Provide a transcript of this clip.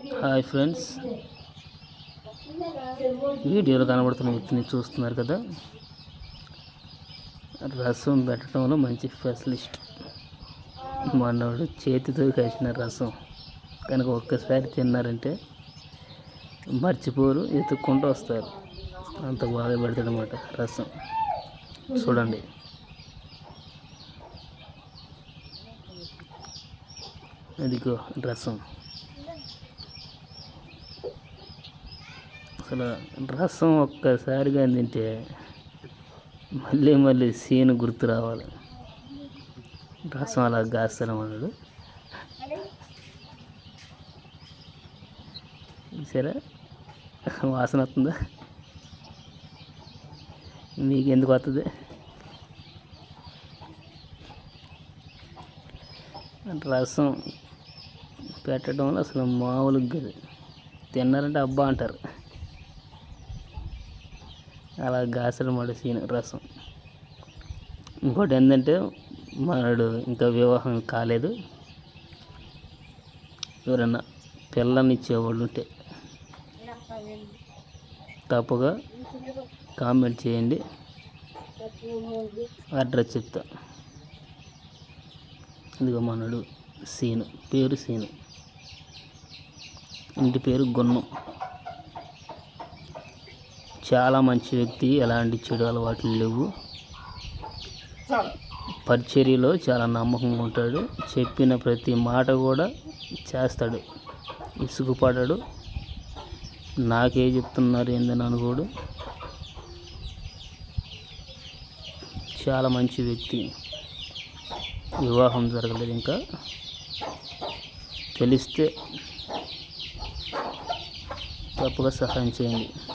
Hi friends. వీడియోలో కనబడుతున్న వ్యక్తిని చూస్తున్నారు కదా. రసం పెట్టడంలో మంచి స్పెషలిస్ట్ మనోడు చేతితో కాసిన రసం. కనుక ఒక్కసారి తిన్నారంటే మర్చిపోరు ఎత్తుక్కుంటూ వస్తారు. అంత బాగా పెడతాడనమాట రసం. చూడండి. అదిగో రసం. అసలు రసం ఒక్కసారిగా తింటే మళ్ళీ మళ్ళీ సీన్ గుర్తు రావాలి. రసం అలా గాస్తాను అన్నాడు సరే వాసన వస్తుందా? మీకు ఎందుకు వస్తుంది రసం పెట్టడం వల్ల అసలు మామూలుగా తిన్నారంటే అబ్బా అంటారు. అలా గాసలు మడి సీన్ రసం. ఇంకోటి ఏంటంటే మనడు ఇంకా వివాహం కాలేదు. ఎవరన్నా పిల్లని ఇచ్చేవాళ్ళు ఉంటే తప్పుగా కామెంట్ చేయండి. అడ్రస్ చెప్తా. ఇదిగో మనడు సీను పేరు సీను. ఇంటి పేరు గున్నం. చాలా మంచి వ్యక్తి ఎలాంటి చెడు అలవాట్లు లేవు. పరిచర్యలో చాలా నమ్మకంగా ఉంటాడు. చెప్పిన ప్రతి మాట కూడా చేస్తాడు. ఇసుగుపడాడు. నాకే చెప్తున్నారు ఏందని అనుకోడు. చాలా మంచి వ్యక్తి. వివాహం జరగలేదు ఇంకా. తెలిస్తే తప్పుగా సహాయం చేయండి.